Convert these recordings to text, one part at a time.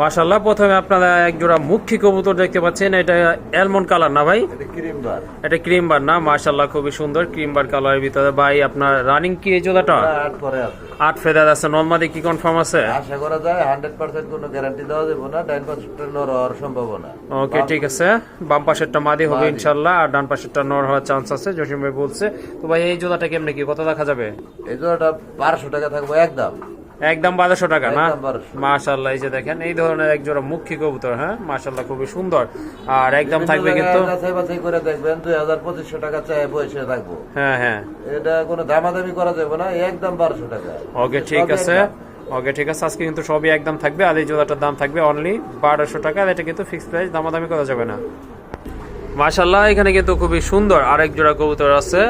মাশাল্লাহ প্রথমে আপনারা এক জোড়া মুখী কবুতর দেখতে পাচ্ছেন। এটা অ্যালমন্ড কালার না ভাই? এটা ক্রিম বার এটা ক্রিম বার না মাশাল্লাহ খুবই সুন্দর ক্রিম বার কালারের ভিতরে। ভাই আপনার রানিং কি এই জোড়াটা? আট পরে আছে। আট ফেদার আছে নর্মাদি কি কনফার্ম আছে? আশা করা যায় হান্ড্রেড পার্সেন্ট কোনো গ্যারান্টি দেওয়া যাবে না ডাইন পার্সেন্ট নর হওয়ার সম্ভাবনা। ওকে ঠিক আছে। বাম পাশেরটা মাদি হবে ইনশাল্লাহ আর ডান পাশেরটা নর হওয়ার চান্স আছে জসিম ভাই বলছে। তো ভাই এই জোড়াটা কেমনে কি কত দেখা যাবে? এই জোড়াটা বারোশো টাকা থাকবে একদম। একদম বারোশো টাকা না? একদম 1200 মাশাল্লাহ এই যে দেখেন এই ধরনের এক জোড়া মুখী কবুতর হ্যাঁ? মাশাল্লাহ খুবই সুন্দর। আর একদম থাকবে কিন্তু যাচাই করে দেখবেন দুই হাজার পঁচিশশো টাকা চাই থাকব। হ্যাঁ হ্যাঁ। এটা কোনো দামাদামি করা যাবে না একদম বারোশো টাকা। ওকে ঠিক আছে। ওকে ঠিক আছে আজকে কিন্তু সবই একদম থাকবে আর এই জোড়াটার দাম থাকবে অনলি বারোশো টাকা আর এটা কিন্তু ফিক্সড প্রাইস দামাদামি করা যাবে না। মাশাল্লাহ এখানে কিন্তু খুবই সুন্দর আরেক জোড়া কবুতর আছে।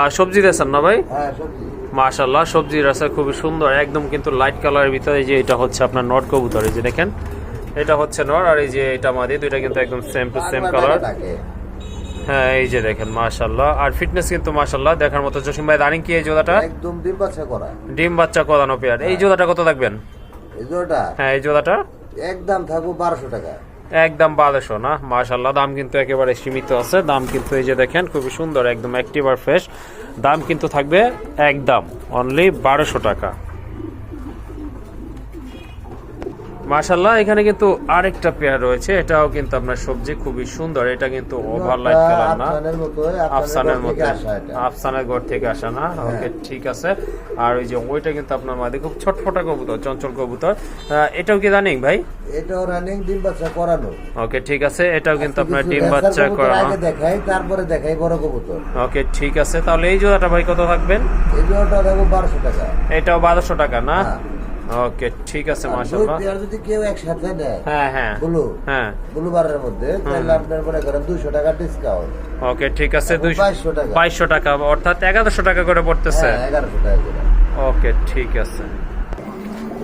আর সবজি দেন না ভাই? হ্যাঁ সত্যি মাশাল্লাহ সবজির আছে খুবই সুন্দর। একদম কিন্তু লাইট কালারের ভিতরে এই যে এটা হচ্ছে আপনার নট কবুতর এই যে দেখেন। এটা হচ্ছে নর আর এই যে এটা মাদি দুইটা কিন্তু একদম সেম টু সেম কালার হ্যাঁ এই যে দেখেন মাশাল্লাহ আর ফিটনেস কিন্তু মাশাল্লাহ দেখার মতো। জসিম ভাই রানিং কি এই জোড়াটা? একদম ডিম বাচ্চা করা। ডিম বাচ্চা কদানো পেয়ার এই জোড়াটা কত থাকবেন? এই জোড়াটা? হ্যাঁ এই জোড়াটা? একদম থাকব বারোশো টাকা। একদম বারোশো না? মাশাল্লাহ দাম কিন্তু একেবারে সীমিত আছে। দাম কিন্তু এই যে দেখেন খুবই সুন্দর একদম অ্যাক্টিভ আর ফ্রেশ দাম কিন্তু থাকবে একদম অনলি বারোশো টাকা। মাশাল্লাহ এখানে কিন্তু আরেকটা পেয়ার রয়েছে। এটাও কিন্তু আপনার সবজি খুবই সুন্দর। এটা কিন্তু ওভার লাইট কালার না। আফসানের মতো আফসানের ঘর থেকে আসা না? ওকে ঠিক আছে। আর ওই যে ওইটা কিন্তু আপনার মাঝে খুব ছটফটা কবুতর চঞ্চল কবুতর। এটাও কি জানিং ভাই? এটাও রানিং ডিম বাচ্চা করানো। ওকে ঠিক আছে। এটাও কিন্তু আপনার ডিম বাচ্চা করানো। আগে দেখাই তারপরে দেখাই বড় কবুতর। ওকে ঠিক আছে। তাহলে এই জোড়াটা ভাই কত থাকবেন? এই জোড়াটা দেখো বারোশো টাকা। এটাও বারোশো টাকা না? হ্যাঁ। ওকে ঠিক আছে দুই পেয়ার যদি কেউ একসাথে নেয় হ্যাঁ হ্যাঁ। ব্লু হ্যাঁ। ব্লু বারের মধ্যে তাহলে আপনার মনে করেন দুশো টাকা ডিসকাউন্ট ওকে ঠিক আছে দুইশো 2200 টাকা। টাকা অর্থাৎ এগারোশো টাকা করে পড়তেছে। হ্যাঁ এগারোশো টাকা করে। ওকে ঠিক আছে।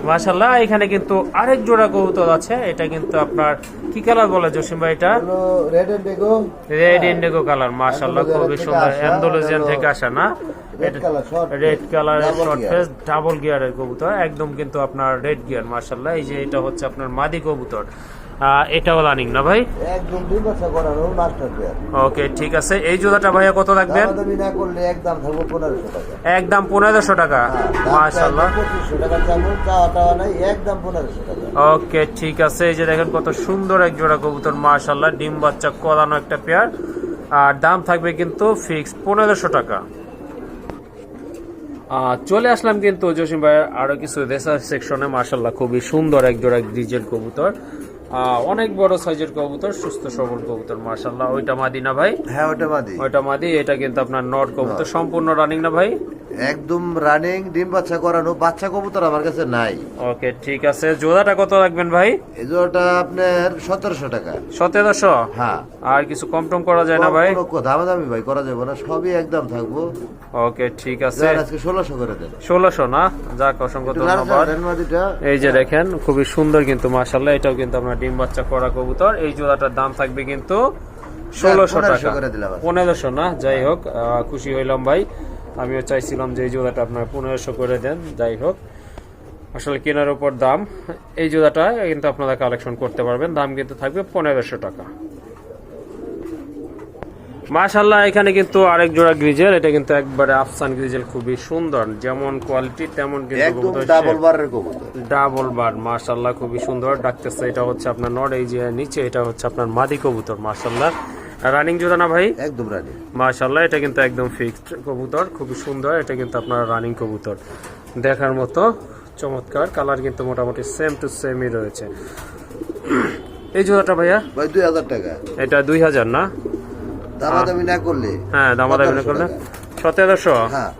মাশাল্লাহ এখানে কিন্তু আরেক জোড়া কবুতর আছে। এটা কিন্তু আপনার কি কালার বলে জসিম ভাই এটা? রেড এন্ড বেগো রেড ইন্ডিগো কালার মাশাল্লাহ খুবই সুন্দর। অ্যান্ডালুজিয়ান থেকে আসা না? Red face, colour double short. Face double গিয়ারের কবুতর। একদম কিন্তু আপনার রেড গিয়ার মাশাল্লাহ এই যে এটা হচ্ছে আপনার মাদি কবুতর। এটাও রানিং না ভাই? একদম ডিম বাচ্চা করানো মাস্টার পেয়ার ওকে ঠিক আছে। এই জুতাটা ভাইয়া কত রাখবেন? দামাদামি না করলে একদম থাকব পনেরোশো টাকা। একদম পনেরোশো টাকা। মাশাল্লাহ পঁচিশশো টাকা চাবো চাওয়া টাওয়া নাই একদম পনেরোশো টাকা। ওকে ঠিক আছে। এই যে দেখেন কত সুন্দর এক জোড়া কবুতর মাশাল্লাহ ডিম বাচ্চা করানো একটা পেয়ার আর দাম থাকবে কিন্তু ফিক্স পনেরোশো টাকা। আহ, চলে আসলাম কিন্তু জসিম ভাইয়ের আরও কিছু রেসার সেকশনে মাশাল্লাহ খুবই সুন্দর এক জোড়া ডিজেল কবুতর। অনেক বড় সাইজের কবুতর সুস্থ সবল কবুতর মাশাল্লাহ ওইটা মাদিনা ভাই? হ্যাঁ ওটা মাদি। ওইটা মাদি এটা কিন্তু আপনার নট কবুতর। সম্পূর্ণ রানিং না ভাই? একদম রানিং ডিম বাচ্চা করানো বাচ্চা কবুতর আমার কাছে নাই। ওকে ঠিক আছে। জোড়াটা কত রাখবেন ভাই? এই জোড়াটা আপনার সতেরোশো টাকা। সতেরোশো? হ্যাঁ। আর কিছু কম টম করা যায় না ভাই? কোনো কো- দামাদামি ভাই করা যাবে না সবই একদম থাকব। ওকে ঠিক আছে। আজকে ষোলোশো করে দেন। ষোলোশো না? যাক অসংখ্য ধন্যবাদ। এই যে দেখেন খুবই সুন্দর কিন্তু মাসাল্লাহ এটাও কিন্তু আপনার ডিম বাচ্চা করা কবুতর এই জোড়াটার দাম থাকবে কিন্তু ষোলোশো টাকা। পনেরোশো না? যাই হোক খুশি হইলাম ভাই। আমিও চাইছিলাম যে এই জোড়াটা আপনার পনেরোশো করে দেন। যাই হোক আসলে কেনার উপর দাম। এই জোড়াটা কিন্তু আপনারা কালেকশন করতে পারবেন। দাম কিন্তু থাকবে পনেরোশো টাকা। মাশাল্লাহ এখানে কিন্তু আরেক জোড়া গ্রিজেল। এটা কিন্তু একবারে আফসান গ্রিজেল খুবই সুন্দর। যেমন কোয়ালিটি তেমন কিন্তু ডাবল। বারের কবুতর ডাবল বার মার্শাল্লাহ খুবই সুন্দর। ডাকতেছে এটা হচ্ছে আপনার নড এই যে নিচে এটা হচ্ছে আপনার মাদি কবুতর মার্শাল্লাহ রানিং জোড়া না ভাই? একদম রানি মার্শাল্লাহ এটা কিন্তু একদম ফিক্সড কবুতর খুবই সুন্দর। এটা কিন্তু আপনার রানিং কবুতর। দেখার মতো চমৎকার কালার কিন্তু মোটামুটি সেম টু সেমই রয়েছে। এই জোড়াটা ভাইয়া? ভাই দুই হাজার টাকা। এটা দুই হাজার না? দামাদামি না করলে হ্যাঁ দামাদামি না করলে? সতেরোশো হ্যাঁ।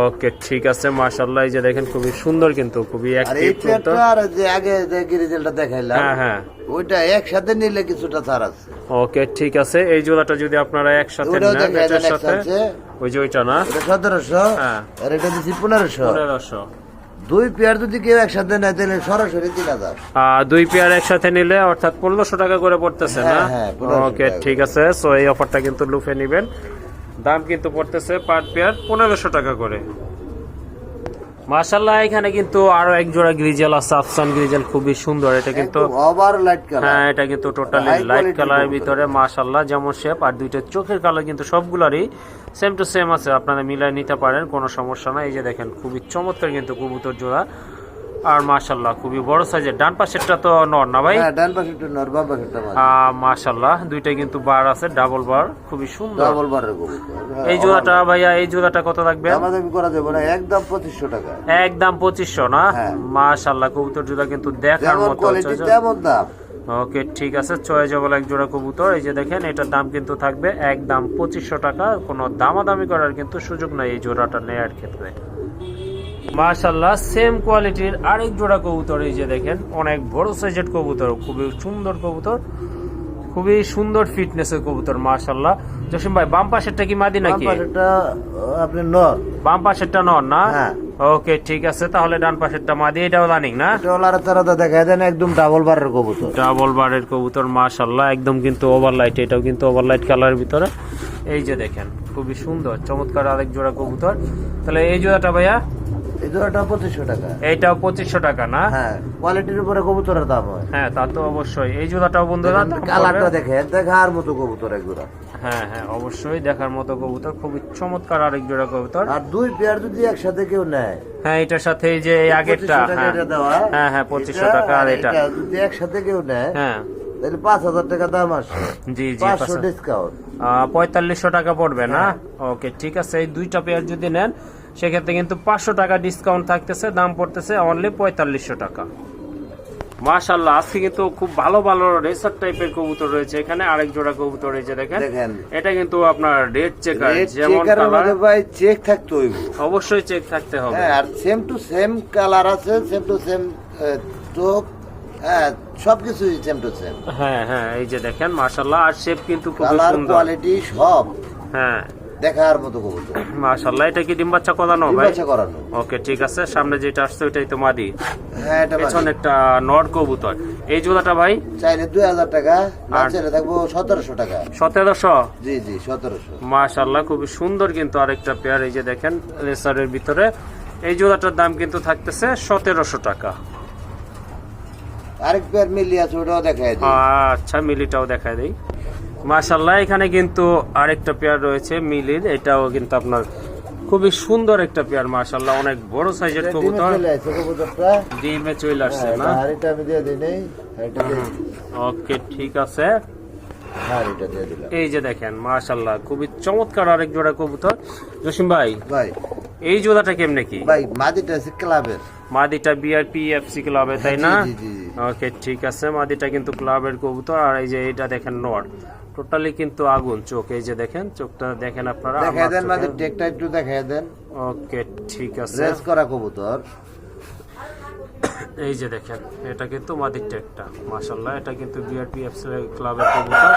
ওকে ঠিক আছে মার্শাল্লাহ এই যে দেখেন খুবই সুন্দর কিন্তু খুবই অ্যাক্টিভ পেয়ারটা আর যে আগে যে দেখাইলাম হ্যাঁ হ্যাঁ। ওইটা একসাথে নিলে কিছুটা ছাড় আছে। ওকে ঠিক আছে এই জোড়াটা যদি আপনারা একসাথে নেন এটার সাথে ওই যে ওইটা না? এটা সতেরোশো হ্যাঁ। আর এটা দিচ্ছি পনেরোশো। পনেরোশো। দুই পেয়ার যদি কেউ একসাথে নেয় তাহলে সরাসরি তিন হাজার। দুই পেয়ার একসাথে নিলে অর্থাৎ পনেরোশো টাকা করে পড়তেছে না? হ্যাঁ, হ্যাঁ, 1500 ওকে ঠিক আছে। সো এই অফারটা কিন্তু লুফে নিবেন। দাম কিন্তু পড়তেছে পার পেয়ার পনেরোশো টাকা করে। মাশাল্লাহ এখানে কিন্তু আরও এক জোড়া গ্রিজেল আছে আফসান গ্রিজেল খুবই সুন্দর। এটা কিন্তু ওভার লাইট কালার হ্যাঁ এটা কিন্তু টোটালি লাইট কালারের ভিতরে মাশাল্লাহ যেমন শেপ আর দুইটা চোখের কালার কিন্তু সবগুলারই সেম টু সেম আছে আপনারা মিলাই নিতে পারেন কোনো সমস্যা নাই। এই যে দেখেন খুবই চমৎকার কিন্তু কবুতর জোড়া। আর মাশাল্লাহ খুবই বড় সাইজের। ডান পাশেরটা তো নর না ভাই? হ্যাঁ ডান পাশে একটু নর বাম পাশে একটা মাছ আহ, মাশাল্লাহ দুইটা কিন্তু বার আছে ডাবল বার খুবই সুন্দর। ডাবল হ্যাঁ, এই জোড়াটা ভাইয়া এই জোড়াটা কত করা যাবে না একদম পঁচিশশো টাকা। একদম পঁচিশশো না? হ্যাঁ। মাশাল্লাহ কবুতর জোড়া কিন্তু দেখার মতো কোয়ালিটি তেমন দাম। ওকে ঠিক আছে চয়ে যাব এক জোড়া কবুতর। এই যে দেখেন এটার দাম কিন্তু থাকবে একদম পঁচিশশো টাকা। কোনো দামাদামি করার কিন্তু সুযোগ নাই এই জোড়াটা নেয়ার ক্ষেত্রে। মাশাল্লাহ সেম কোয়ালিটির আরেক জোড়া কবুতর এই যে দেখেন অনেক বড় সাইজের কবুতর খুবই সুন্দর কবুতর খুবই সুন্দর ফিটনেসের কবুতর মাশাল্লাহ জসিম ভাই বাম পাশেরটা কি মাদি নাকি? আপনি নর। বাম পাশেরটা নন না? হ্যাঁ। ওকে ঠিক আছে তাহলে ডান পাশেরটা মাদি এটাও রানিং না? টলার তারা দেখা দেন একদম ডাবল বারের কবুতর। ডাবল বারের কবুতর মাশাল্লাহ একদম কিন্তু ওভারলাইট এটাও কিন্তু ওভারলাইট কালারের ভিতরে। এই যে দেখেন খুবই সুন্দর চমৎকার আরেক জোড়া কবুতর। তাহলে এই জোড়াটা ভাইয়া এই জোড়াটা পঁচিশশো টাকা। এইটাও পঁচিশশো টাকা না? হ্যাঁ কোয়ালিটির উপরে কবুতরের দাম হয়। হ্যাঁ তা তো অবশ্যই। এই জোড়াটাও বন্ধুরা কালারটা পড়বে। দেখে দেখার মতো কবুতর এক জোড়া হ্যাঁ হ্যাঁ অবশ্যই দেখার মতো কবুতর খুবই চমৎকার আরেক জোড়া কবুতর। আর দুই পেয়ার যদি একসাথে কেউ নেয় হ্যাঁ এটার সাথে এই যে আগেরটা হ্যাঁ। হ্যাঁ পঁচিশশো টাকা আর এটা। যদি একসাথে কেউ নেয় হ্যাঁ। তাহলে পাঁচ হাজার টাকা দাম জি জি পাঁচশো ডিসকাউন্ট পঁয়তাল্লিশশো টাকা পড়বে না। ওকে ঠিক আছে এই দুইটা পেয়ার যদি নেন সেক্ষেত্রে কিন্তু পাঁচশো টাকা ডিসকাউন্ট থাকতেছে দাম পড়তেছে অনলি পঁয়তাল্লিশশো টাকা। মাশাল্লাহ আজকে কিন্তু খুব ভালো ভালো রেসার টাইপের কবুতর রয়েছে। এখানে আরেক জোড়া কবুতর রয়েছে দেখেন এটা কিন্তু আপনার রেড চেকার যেমন কালার ভাই চেক থাকতে হইব। অবশ্যই চেক থাকতে হবে। হ্যাঁ আর সেম টু সেম কালার আছে সেম টু সেম টোপ হ্যাঁ সবকিছুই সেম টু সেম হ্যাঁ হ্যাঁ এই যে দেখেন মাশাল্লাহ আর শেপ কিন্তু খুব সুন্দর। কোয়ালিটি সব। হ্যাঁ দেখার মতো কবুতর। মাশাল্লাহ এটা কি ডিম বাচ্চা কদানো ভাই? বাচ্চা করানো। ওকে ঠিক আছে সামনে যেটা আসছে ওইটাই তো মাদি। হ্যাঁ এটা পেছনে। একটা কবুতর। এই জোড়াটা ভাই? চাইলে দুই হাজার টাকা না আর- চাইলে থাকব সতেরোশো টাকা। সতেরোশো? জি জি সতেরোশো। মাশাল্লাহ খুবই সুন্দর কিন্তু আরেকটা পেয়ার এই যে দেখেন রেসারের ভিতরে। এই জোড়াটার দাম কিন্তু থাকতেছে সতেরোশো টাকা। আরেক পেয়ার মিলি আছে ওটাও দেখাই দিই। আচ্ছা মিলিটাও দেখায় দেই। মাশাল্লাহ এখানে কিন্তু আরেকটা পেয়ার রয়েছে মিলির। এটাও কিন্তু আপনার খুবই সুন্দর একটা পেয়ার মাশাল্লাহ অনেক বড় সাইজের কবুতর। ডিমে চলে আসছে হ্যাঁ, না? হাড়িটা আমি দিয়ে দিই নেই ওকে ঠিক আছে। হাড়িটা দিয়ে দিলাম। এই যে দেখেন মাশাল্লাহ খুবই চমৎকার আরেক জোড়া কবুতর। জসিম ভাই ভাই। এই জোড়াটা কেমনে কি? ভাই মাদিটা আছে ক্লাবের। মাদিটা বিআরপি এফসি ক্লাবে তাই না? জি, জি। ওকে ঠিক আছে মাদিটা কিন্তু ক্লাবের কবুতর। আর এই যে এটা দেখেন নর টোটালি কিন্তু আগুন চোখ এই যে দেখেন চোখটা দেখেন আপনারা দেখাই দেন চোখে- টেকটা একটু দেখাই দেন। ওকে ঠিক আছে। রেস করা কবুতর। এই যে দেখেন এটা কিন্তু মাদির টেকটা মাশাল্লাহ এটা কিন্তু বিআরপি এফসি ক্লাবের কবুতর।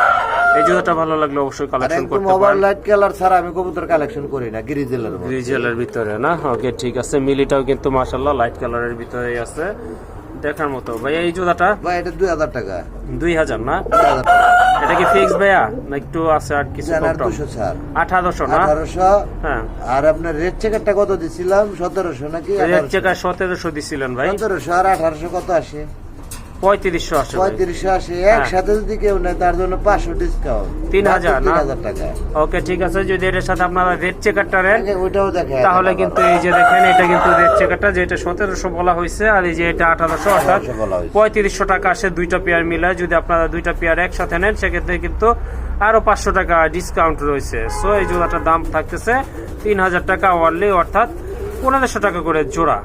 এই জোড়াটা ভালো লাগলে অবশ্যই কালেকশন করতে ওভার পারেন। লাইট কালার ছাড়া আমি কবুতর কালেকশন করি না গ্রিজেলের গ্রিজেলের ভিতরে না? ওকে ঠিক আছে মিলিটাও কিন্তু মাশাল্লাহ লাইট কালারের ভিতরে আছে। দেখার মতো। ভাইয়া এই জোড়াটা ভাই এটা দুই হাজার টাকা। দুই হাজার না? এটা কি ফিক্স ভাইয়া? না একটু আছে আর কিছু? দুশো ছাড়। আঠারোশো না? আঠারোশো। হ্যাঁ। আর আপনার রেড চেকারটা কত দিছিলাম? সতেরোশো নাকি রেড চেকার সতেরোশো দিছিলেন ভাই। সতেরোশো আর আঠারোশো কত আসে? পঁয়ত্রিশশো আসে পঁয়ত্রিশশো আসে একসাথে যদি কেউ নেয় তার জন্য পাঁচশো ডিসকাউন্ট তিন হাজার তিন না? টাকা। ওকে ঠিক আছে যদি এটার সাথে আপনারা রেড চেকারটা নেন ওইটাও দেখা তাহলে কিন্তু এই যে দেখেন এটা কিন্তু রেড চেকারটা যেটা সতেরোশো বলা হয়েছে আর এই যে এটা আঠারোশো অর্থাৎ 1800 বলা হয়েছে। পঁয়ত্রিশশো টাকা আসে দুইটা পেয়ার মিলায়। যদি আপনারা দুইটা পেয়ার একসাথে নেন সেক্ষেত্রে কিন্তু আরও পাঁচশো টাকা ডিসকাউন্ট রয়েছে। সো এই জোড়াটার দাম থাকতেছে তিন হাজার টাকা ওয়ারলি অর্থাৎ পনেরোশো টাকা করে জোড়া।